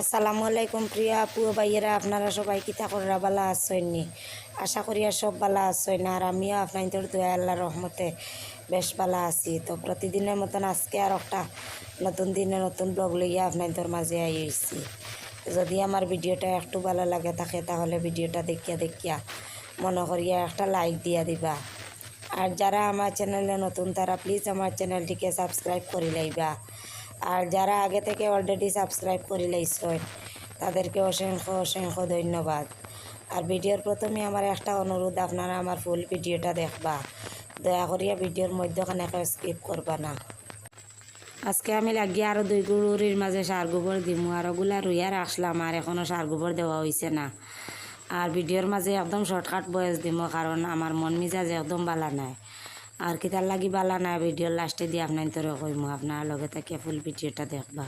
আসসালামু আলাইকুম প্রিয়া আপু ভাইয়েরা, আপনারা সবাই কিতা করা বালা আসছেননি আশা করি সব বালা আসছেন আর আমিও আপনাদের দয়া আল্লাহ রহমতে বেশ বালা আছি। তো প্রতিদিনের মতন আজকে আর একটা নতুন দিনে নতুন ব্লগ লইয়া আপনাদের মাঝে আইছি। যদি আমার ভিডিওটা একটু ভালো লাগে থাকে, তাহলে ভিডিওটা দেখিয়া দেখিয়া মনে করিয়া একটা লাইক দিয়া দিবা। আর যারা আমার চ্যানেলে নতুন, তারা প্লিজ আমার চ্যানেলটিকে সাবস্ক্রাইব করে লাইবা। আর যারা আগে থেকে অলরেডি সাবস্ক্রাইব করে লাইছেন, তাদেরকে অসংখ্য অসংখ্য ধন্যবাদ। আর ভিডিওর প্রথমে আমার একটা অনুরোধ, আপনারা আমার ফুল ভিডিওটা দেখবা। দয়া করিয়া ভিডিওর মধ্যখানে স্কিপ করবা না। আজকে আমি লাগিয়ে আরও দুই গুড়ির মাঝে সার গোবর দিমু, আর ওগুলা রুইয়া রাখলাম আর এখনও সার গোবর দেওয়া হয়েছে না। আর ভিডিওর মাঝে একদম শর্টকাট বয়স দিমু, কারণ আমার মন মিজাজ একদম বালা নাই। আর কিতার লাগি বালা না ভিডিও লাস্টে দিয়ে আপনার তোরে কইমু, আপনার লগে থেকে ফুল ভিডিওটা দেখবা।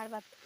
আর বাদ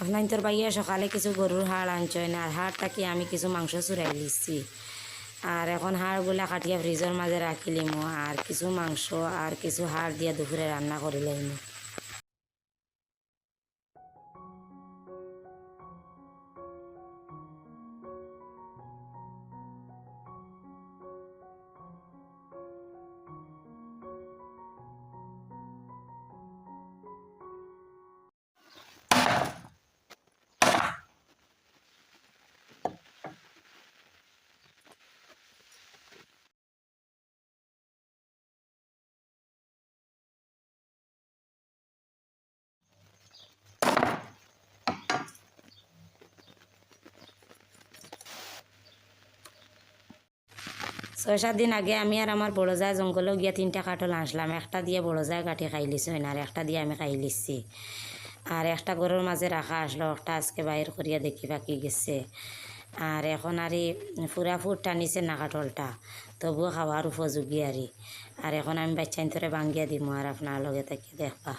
আপনার তোর ভাইয়া সকালে কিছু গরুর হাড় আনছয় না, আর হাড়টাকে আমি কিছু মাংস চুরাই দিচ্ছি আর এখন হাড়গুলা কাটিয়া ফ্রিজের মাঝে রাখিলিম, আর কিছু মাংস আর কিছু হাড় দিয়ে দুপুরে রান্না করিলাম ছয় সাত দিন আগে আমি আর আমার বড় যায় জঙ্গলেও গিয়া তিনটা কাঠল আনছিলাম। একটা দিয়ে বড় যায় কাঠি খাই লিছি আর একটা দিয়ে আমি খাই লিছি। আর একটা গরুর মাঝে রাখা আসলো, একটা আজকে বাইর করিয়া দেখি বাকি গেছে। আর এখন আর ফুরা ফুট টানিছে না কাঠলটা, তবুও খাওয়ার উপযোগী আর। আর এখন আমি বাচ্চাইন ধরে ভাঙ্গিয়া দিমু আর আপনার লগে তাকে দেখবা।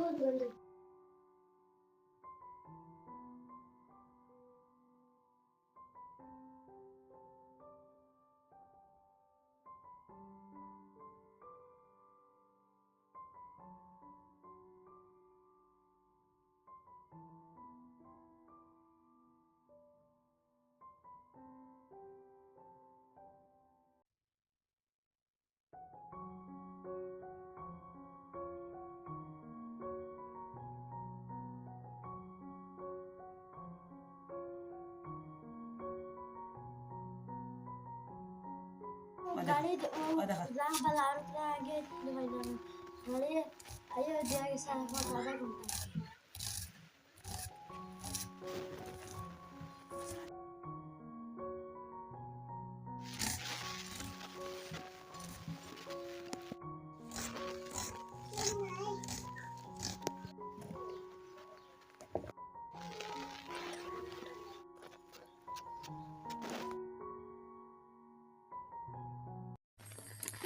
Good, good. Haydi o zaman balarut ve git. Hayır diğer sayfada da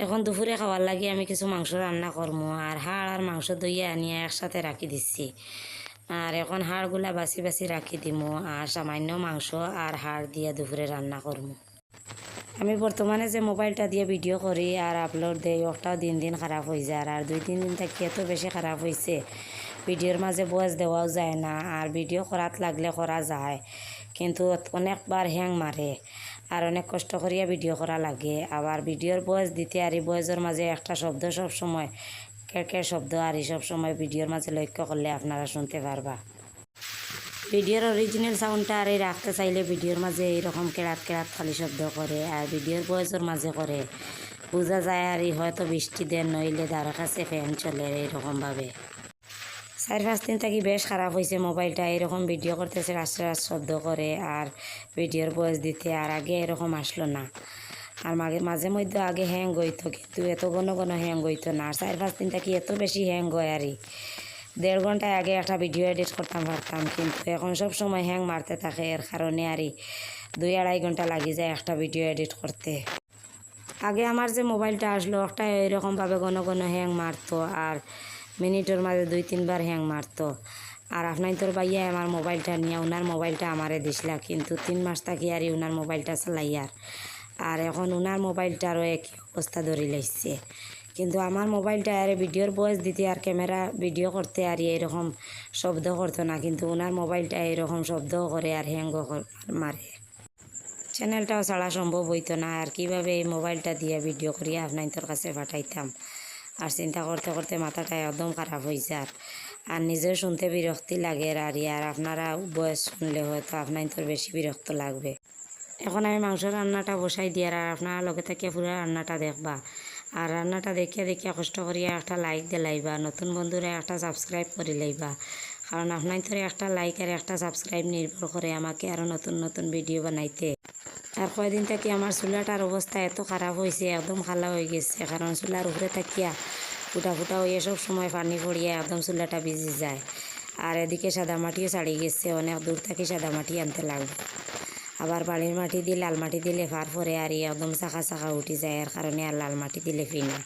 এখন দুপুরে খাওয়ার লাগে আমি কিছু মাংস রান্না করব আর হাড় আর মাংস দইয়া আনিয়ে একসাথে রাখি দিচ্ছি। আর এখন হাড়গুলা বাছি বাছি রাখি দিমু, আর সামান্য মাংস আর হাড় দিয়ে দুপুরে রান্না করব আমি বর্তমানে যে মোবাইলটা দিয়ে ভিডিও করি আর আপলোড দেই, ওটাও দিন দিন খারাপ হয়ে যায়। আর দুই, তিন দিন থাকি এত বেশি খারাপ হয়েছে ভিডিওর মাঝে বয়স দেওয়াও যায় না আর ভিডিও করাত লাগলে করা যায়। কিন্তু অনেকবার হ্যাং মারে আর অনেক কষ্ট করিয়া ভিডিও করা লাগে। আবার ভিডিওর বয়স দিতে আর বয়সের মাঝে একটা শব্দ সব সময় কেরকের শব্দ আর সব সময় ভিডিওর মাঝে লক্ষ্য করলে আপনারা শুনতে পারবা। ভিডিওর অরিজিনাল সাউন্ডটা আর এই রাখতে চাইলে ভিডিওর মাঝে এইরকম কেরাত কেরাত খালি শব্দ করে আর ভিডিওর বয়সের মাঝে করে বোঝা যায় আর হয়তো বৃষ্টি দেন, নইলে তার কাছে ফ্যান চলে এইরকমভাবে চার পাঁচ দিন থাকি বেশ খারাপ হয়েছে মোবাইলটা, এরকম ভিডিও করতেছে রাস্তা রাস্তা শব্দ করে আর ভিডিওর বয়স দিতে আর আগে এরকম আসলো না। আর মাঝে মাঝে মধ্যে আগে হ্যাং হইতো, কিন্তু এত ঘন ঘন হ্যাং হইতো না। আর চার পাঁচ দিন থাকি এত বেশি হ্যাং হয় আর দেড় ঘন্টায় আগে একটা ভিডিও এডিট করতাম পারতাম কিন্তু এখন সব সময় হ্যাং মারতে থাকে, এর কারণে আর দুই আড়াই ঘণ্টা লাগি যায় একটা ভিডিও এডিট করতে। আগে আমার যে মোবাইলটা আসলো একটা এরকমভাবে ঘন ঘন হ্যাং মারতো, আর মিনিটের মাঝে দুই, তিনবার হ্যাং মারতো। আর আপনার তোর বাইয়া আমার মোবাইলটা নিয়ে ওনার মোবাইলটা আমারে দিছিলা, কিন্তু তিন মাস থাকি আর ওনার মোবাইলটা চালাইয়ার আর। আর এখন ওনার মোবাইলটারও এক অবস্থা ধরে লাইছে। কিন্তু আমার মোবাইলটা আর ভিডিওর বয়স দিতে আর ক্যামেরা ভিডিও করতে আর এরকম শব্দ করতো না, কিন্তু ওনার মোবাইলটা এরকম শব্দ করে আর হ্যাং মারে। চ্যানেলটাও ছাড়া সম্ভব হইতো না, আর কীভাবে এই মোবাইলটা দিয়ে ভিডিও করিয়া আপনার তোর কাছে পাঠাইতাম। আর চিন্তা করতে করতে মাথাটা একদম খারাপ হয়েছে আর আর নিজেও শুনতে বিরক্তি লাগে আর ইয়ার আপনারা বয়স শুনলে হয়তো আপনার তোর বেশি বিরক্ত লাগবে। এখন আমি মাংস রান্নাটা বসাই দিয়ে আর আপনারা লগে থেকে পুরো রান্নাটা দেখবা। আর রান্নাটা দেখিয়া দেখিয়া কষ্ট করিয়া একটা লাইক দিয়ে লাইবা নতুন বন্ধুরা একটা সাবস্ক্রাইব করে লাইবা। কারণ আপনার তোর একটা লাইক আর একটা সাবস্ক্রাইব নির্ভর করে আমাকে আরও নতুন নতুন ভিডিও বানাইতে। আর কয়দিন থাকি আমার চুলাটার অবস্থা এত খারাপ হয়েছে একদম খালা হয়ে গেছে। কারণ চুলার উপরে থাকিয়া, ফুটা ফুটা হয়ে সব সময় পানি পড়িয়া একদম চুলাটা ভিজে যায়। আর এদিকে সাদা মাটিও ছাড়িয়ে গেছে, অনেক দূর থাকি সাদা মাটি আনতে লাগবে। আবার বালির মাটি দিয়ে লাল মাটি দিলে ফার পরে আর একদম চাকা চাকা উঠে যায় এর কারণে আর লাল মাটি দিলে ফিনা।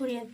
昨天。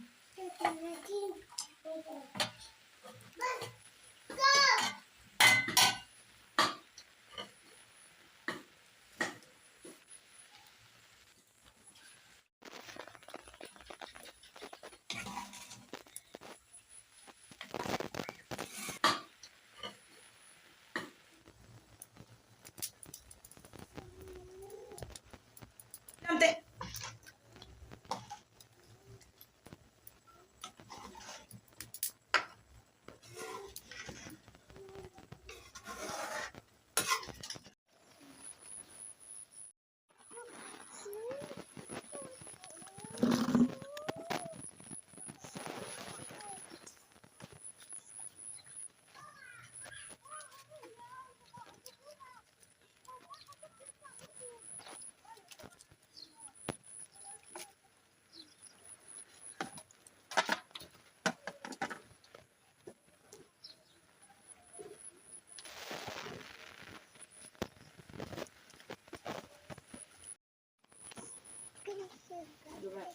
Dura.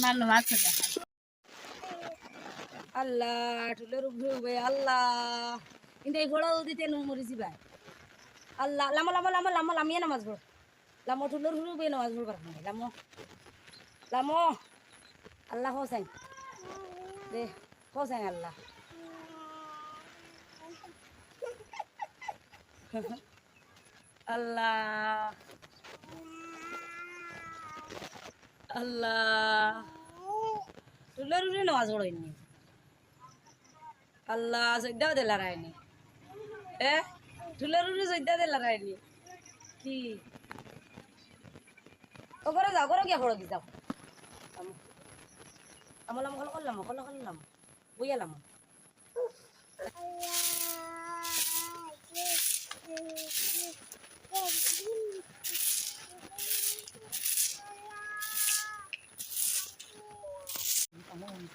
আপনার মাছ দেখা আল্লাহ আল্লাহ। কিন্তু এই ঘোড়া দিতে যাবা, আল্লাহ, লামো লামো লামো লামো, লামিয়ে নামাজ লামো ঠুলের উপরে নামাজ সময় লামো। লামো। আল্লাহ হোসেন। দে, হোসেন আল্লাহ। আল্লাহ। আল্লাহ। রুলে রুলে নামাজ পড়েননি। আল্লাহ সৈদ্যাও দিলা রায়নি এ? রুলে রুলে সৈদ্যা দিলা রায়নি কি? ও করে যাও করে গিয়া পড়ো কি যাও। আমল আমল করলাম কল করলাম। বুঝালাম আল্লাহ। 안 먹었는데.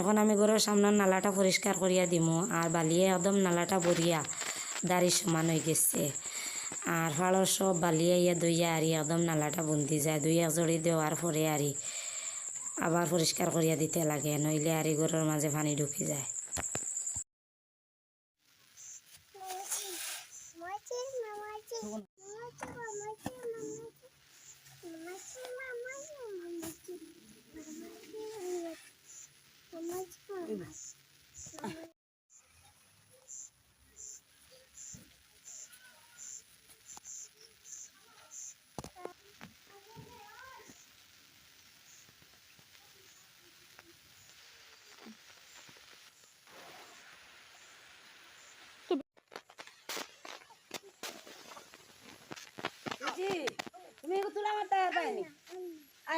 এখন আমি ঘরের সামনের নালাটা পরিষ্কার করিয়া দিমু। আর বালিয়ে একদম নালাটা ভরিয়া দাড়ি সমান হয়ে গেছে। আর ফাড়র সব বালিয়ে ইয়া দইয়া আরি একদম নালাটা বন্দি যায়। দুই এক জড়ি দেওয়ার পরে আরি আবার পরিষ্কার করিয়া দিতে লাগে, নইলে আরি ঘরের মাঝে পানি ঢুকে যায়।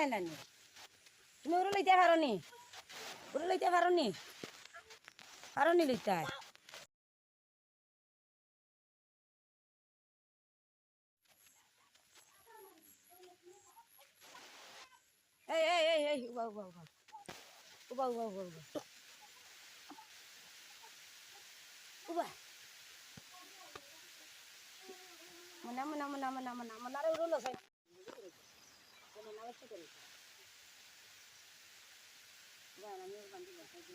আয় নানি তুমি ওগুলো লইতে পারো নি ওগুলো লইতে পারো নি নি লইতে? এই এই এই এই, উবা উবা উবা। উবা উবা উবা উবা। মনা মনা মনা মনা মনা মনা রে উড়লো সাই வச்சு கொடுப்பேன் இதான் நம்ம வந்து வசதி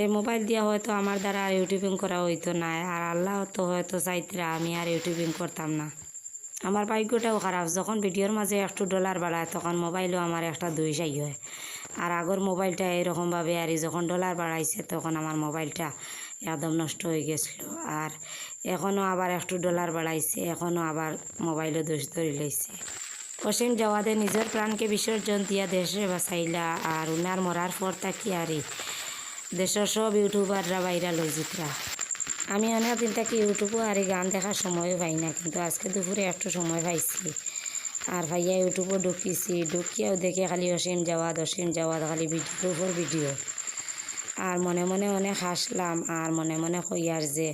এই মোবাইল দিয়া হয়তো আমার দ্বারা আর ইউটিউবিং করা হইতো না। আর আল্লাহ তো হয়তো চাইতরা আমি আর ইউটিউবিং করতাম না। আমার ভাগ্যটাও খারাপ। যখন ভিডিওর মাঝে একটু ডলার বাড়ায়, তখন মোবাইলও আমার একটা দুই চাই হয়। আর আগর মোবাইলটা এরকমভাবে আর যখন ডলার বাড়াইছে, তখন আমার মোবাইলটা একদম নষ্ট হয়ে গেছিল। আর এখনও আবার একটু ডলার বাড়াইছে, এখনও আবার মোবাইলও দোষ ধরে লইছে। অসীম জওয়াদে নিজের প্রাণকে বিসর্জন দিয়া দেশে বাঁচাইলা, আর উনার মরার পর তাকি আরি দেশের সব ইউটিউবাররা ভাইরাল হয়ে জিতরা। আমি অনেক দিন থেকে ইউটিউবও আর এই গান দেখার সময়ও পাই না, কিন্তু আজকে দুপুরে একটু সময় পাইছি। আর ভাইয়া ইউটিউবও ঢুকিছি, ঢুকিয়াও দেখে খালি অসীম যাওয়াত অসীম যাওয়াত খালি ভিডিওর উপর ভিডিও আর মনে মনে অনেক হাসলাম, আর মনে মনে কইয়ার যে,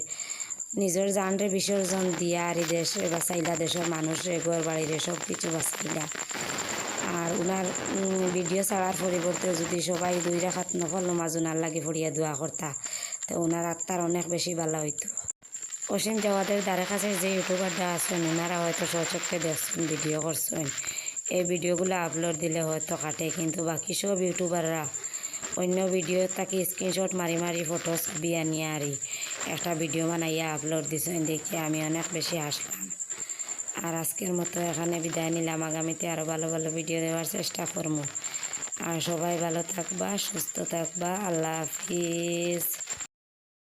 নিজের জানরে বিসর্জন দিয়া আর দেশে বাঁচাইলা দেশের মানুষরে ঘর বাড়িরে সব কিছু বাঁচাইলা। আর ওনার ভিডিও ছাড়ার পরিবর্তে যদি সবাই দুই রাখাত নফল নমাজ ওনার লাগে ফড়িয়া দোয়া করতা, তো ওনার আত্মার অনেক বেশি ভালো হইতো। অসীম জওয়াদের দ্বারে কাছে যে ইউটিউবাররা আছেন ওনারা হয়তো সচক্ষে দেখছেন ভিডিও করছেন। এই ভিডিওগুলো আপলোড দিলে হয়তো কাটে, কিন্তু বাকি সব ইউটিউবাররা অন্য ভিডিও তাকে স্ক্রিনশট মারি মারি ফটো ছবি আনিয়ে আরি, একটা ভিডিও বানাইয়া আপলোড দিছেন দেখি আমি অনেক বেশি হাসলাম। আর আজকের মতো এখানে বিদায় নিলাম। আগামীতে আরও ভালো ভালো ভিডিও দেওয়ার চেষ্টা করব। আর সবাই ভালো থাকবা, সুস্থ থাকবা। আল্লাহ হাফিজ।